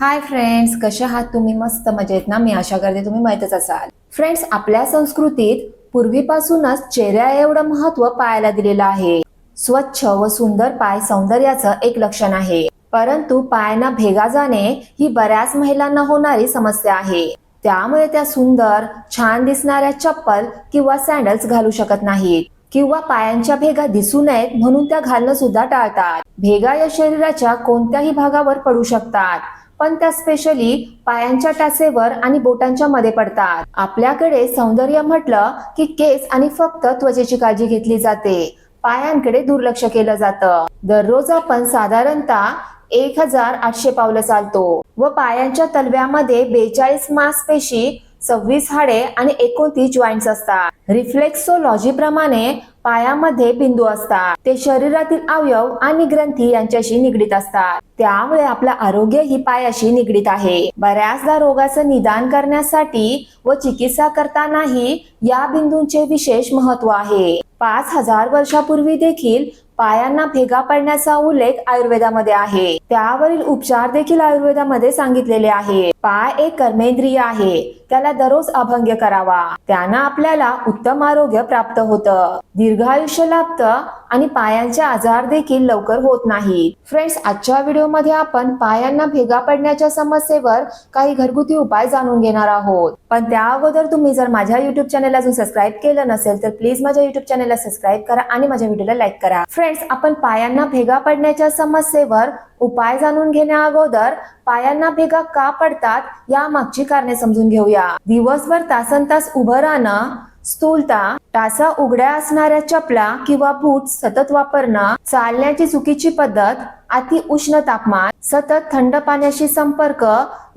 Hi friends कसे आहात तुम्ही? मस्त मजेत ना? मी आशा करते तुम्ही माहितच असाल. फ्रेंड्स आपल्या संस्कृतीत पूर्वीपासूनच चेहऱ्या एवढं महत्त्व पायाला दिलेलं आहे. स्वच्छ व सुंदर पाय सौंदर्याचं एक लक्षण आहे. परंतु पायांना भेगा जाणे ही बऱ्याच महिलांना होणारी समस्या आहे. त्यामुळे त्या सुंदर छान दिसणाऱ्या चप्पल किंवा सँडल्स घालू शकत नाहीत. किंवा पायांच्या भेगा दिसू नयेत म्हणून त्या घालणं सुद्धा टाळतात. भेगा या शरीराच्या कोणत्याही भागावर पडू शकतात. पण त्या स्पेशली पायांच्या टाचेवर आणि बोटांच्या मध्ये पडतात. आपल्याकडे सौंदर्य म्हटलं की केस आणि फक्त त्वचेची काळजी घेतली जाते. पायांकडे दुर्लक्ष केलं जातं. दररोज आपण साधारणतः एक हजार आठशे पावलं चालतो व पायांच्या तलव्यामध्ये बेचाळीस मांसपेशी सव्वीस हाडे आणि एकोणतीस जॉईंट्स असतात. रिफ्लेक्सोलॉजी प्रमाणे पायामध्ये बिंदू असतात. ते शरीरातील अवयव आणि ग्रंथी यांच्याशी निगडीत असतात. त्यामुळे आपलं आरोग्य ही पायाशी निगडीत आहे. बऱ्याचदा रोगाचं निदान करण्यासाठी व चिकित्सा करतानाही या बिंदूंचे विशेष महत्त्व आहे. पाच हजार वर्षापूर्वी देखील पायांना भेगा पडण्याचा उल्लेख आयुर्वेदामध्ये आहे. त्यावरील उपचार देखील आयुर्वेदामध्ये सांगितलेले आहे. पाय एक कर्मेंद्रिय आहे. त्याला दररोज अभंग करावा. त्यांना आपल्याला उत्तम आरोग्य प्राप्त होतं. दीर्घायुष्य लाभतं आणि पायांचे आजार देखील लवकर होत नाही फ्रेंड्स आजच्या व्हिडिओमध्ये आपण पायांना भेगा पडण्याच्या समस्येवर काही घरगुती उपाय जाणून घेणार आहोत. पण त्या अगोदर तुम्ही जर माझ्या युट्यूब चॅनल अजून सबस्क्राईब केलं नसेल तर प्लीज माझ्या युट्यूब चॅनलला सबस्क्राईब करा आणि माझ्या व्हिडिओला लाईक करा. फ्रेंड्स आपण पायांना भेगा पडण्याच्या समस्येवर उपाय जाणून घेण्या अगोदर पायांना भेगा का पडतात या मागची कारणे समजून घेऊया. दिवसभर तासन तास उभं राहणं स्थूलता टासा उघड्या असणाऱ्या चपला किंवा बूट सतत वापरणं चालण्याची चुकीची पद्धत अति उष्ण तापमान सतत थंड पाण्याशी संपर्क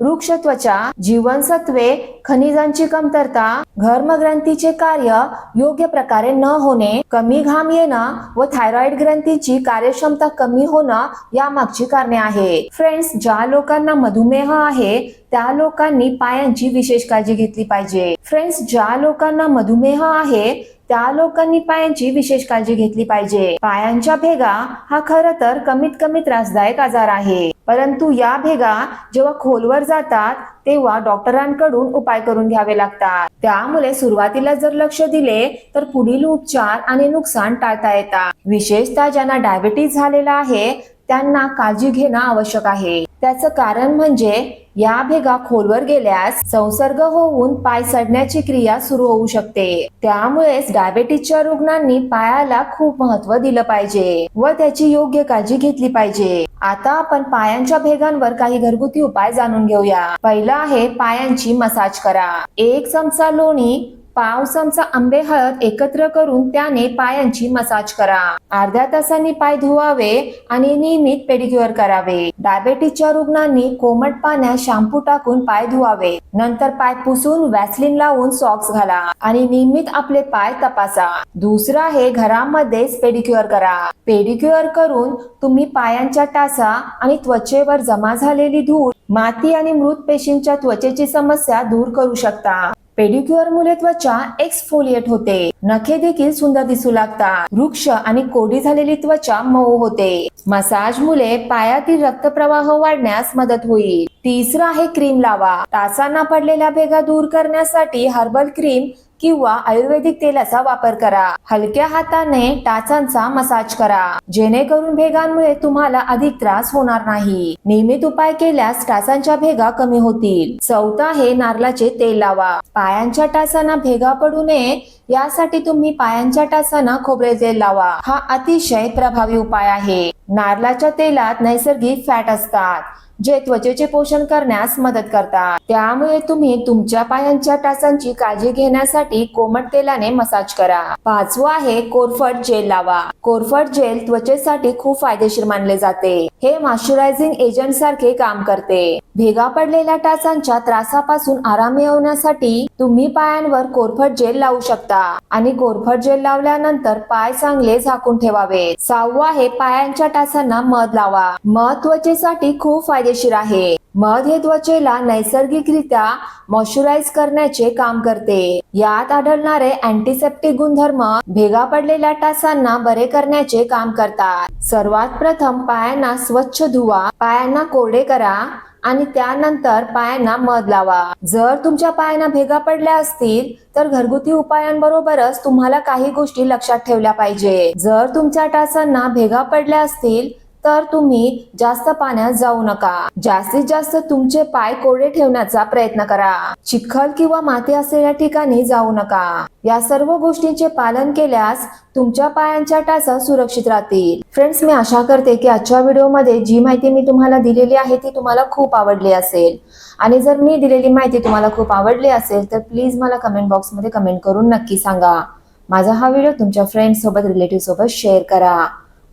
वृक्ष त्वचा जीवनसत्वे खनिजांची कमतरता घर्मग्रंथीचे कार्य योग्य प्रकारे न होणे कमी घाम येणं व थायरॉइड ग्रंथीची कार्यक्षमता कमी होणं या मागची कारणे आहे फ्रेंड्स ज्या लोकांना मधुमेह आहे त्या लोकांनी पायांची विशेष काळजी घेतली पाहिजे. फ्रेंड्स ज्या लोकांना मधुमेह आहे त्या लोकांनी पायांची विशेष काळजी घेतली पाहिजे. पायांच्या भेगा हा खरं तर कमीत कमी त्रासदायक आजार आहे. परंतु या भेगा जेव्हा खोलवर जातात तेव्हा डॉक्टरांकडून उपाय करून घ्यावे लागतात. त्यामुळे सुरुवातीला जर लक्ष दिले तर पुढील उपचार आणि नुकसान टाळता येतात. विशेषतः ज्यांना डायबिटीज झालेला आहे त्यांना काळजी घेणं आवश्यक आहे. त्याचं कारण म्हणजे या भेगा खोलवर गेल्यास संसर्ग होऊन पाय सडण्याची क्रिया सुरू होऊ शकते. त्यामुळेच डायबेटीसच्या रुग्णांनी पायाला खूप महत्त्व दिलं पाहिजे व त्याची योग्य काळजी घेतली पाहिजे. आता आपण पायांच्या भेगांवर काही घरगुती उपाय जाणून घेऊया. पहिला आहे पायांची मसाज करा. एक चमचा लोणी पाव चमचा आंबे हळद एकत्र करून त्याने पायांची मसाज करा. अर्ध्या तासांनी पाय धुवावे आणि नियमित पेडिक्युअर करावे. डायबेटीसच्या रुग्णांनी कोमट पाण्यात शॅम्पू टाकून पाय धुवावे. नंतर पाय पुसून वॅसलिन लावून सॉक्स घाला आणि नियमित आपले पाय तपासा. दुसरं आहे घरामध्येच पेडिक्युअर करा. पेडिक्युअर करून तुम्ही पायांच्या टासा आणि त्वचेवर जमा झालेली धूळ माती आणि मृत पेशींच्या त्वचेची समस्या दूर करू शकता. पेडिक्युअर मुले त्वचा एक्सफोलिएट होते. नखे देखील सुंदर दिसू लागतात. वृक्ष आणि कोडी झालेली त्वचा मऊ होते. मसाज मुले पायातील रक्तप्रवाह वाढण्यास मदत होईल. तिसरं आहे क्रीम लावा. तासांना पडलेल्या भेगा दूर करण्यासाठी हर्बल क्रीम किंवा आयुर्वेदिक तेलाचा वापर करा. हलक्या हाताने टाचांचा मसाज करा. जेणेकरून भेगांमुळे तुम्हाला अधिक त्रास होणार नाही. नियमित उपाय केल्यास टाचांच्या भेगा कमी होतील. चौथा आहे नारळाचे तेल लावा. पायांच्या टाचांना भेगा पडू नये यासाठी तुम्ही पायांच्या टाचांना खोबरे तेल लावा. हा अतिशय प्रभावी उपाय आहे. नारळाच्या तेलात नैसर्गिक फॅट असतात. जे त्वचेचे पोषण करण्यास मदत करतात. त्यामुळे तुम्ही तुमच्या पायांच्या टाचांची काळजी घेण्यासाठी कोमट तेलाने मसाज करा. पाचवं आहे कोरफड जेल लावा. कोरफड जेल त्वचेसाठी खूप फायदेशीर मानले जाते. हे मॉइश्चरायझिंग एजंट सारखे काम करते. भेगा पडलेल्या टाचांच्या त्रासापासून आराम मिळवण्यासाठी तुम्ही पायांवर कोरफड जेल लावू शकता. आणि कोरफड जेल लावल्यानंतर पाय चांगले झाकून ठेवावे. सहावं आहे पायांच्या टाचांना मध लावा. मध त्वचेसाठी खूप फायदेशीर आहे. मध हे त्वचेला नैसर्गिकरित्या मॉइश्चराइज करण्याचे काम करते. यात आढळणारे अँटीसेप्टिक गुणधर्म भेगा पडलेल्या टासांना बरे करण्याचे काम करतात. सर्वात प्रथम पायांना स्वच्छ धुवा पायांना कोरडे करा आणि त्यानंतर पायांना मध लावा. जर तुमच्या पायांना भेगा पडल्या असतील तर घरगुती उपायांबरोबरच तुम्हाला काही गोष्टी लक्षात ठेवल्या पाहिजे. जर तुमच्या टासांना भेगा पडल्या असतील तर तुम्ही जास्त पाण्यात जाऊ नका. जास्तीत जास्त तुमचे पाय कोरडे ठेवण्याचा प्रयत्न करा. चिखल किंवा माती असलेल्या ठिकाणी जाऊ नका. या सर्व गोष्टींचे पालन केल्यास तुमच्या पायांच्या टाचा सुरक्षित राहतील. फ्रेंड्स मी आशा करते की आजच्या व्हिडिओमध्ये जी माहिती मी तुम्हाला दिलेली आहे ती तुम्हाला खूप आवडली असेल. आणि जर मी दिलेली माहिती तुम्हाला खूप आवडली असेल तर प्लीज मला कमेंट बॉक्समध्ये कमेंट करून नक्की सांगा. माझा हा व्हिडिओ तुमच्या फ्रेंड्स सोबत रिलेटिव्ह सोबत शेअर करा.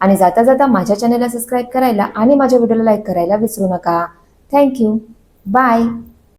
आणि जाता जाता माझ्या चॅनलला सबस्क्राईब करायला आणि माझ्या व्हिडिओला लाईक करायला विसरू नका. Thank you bye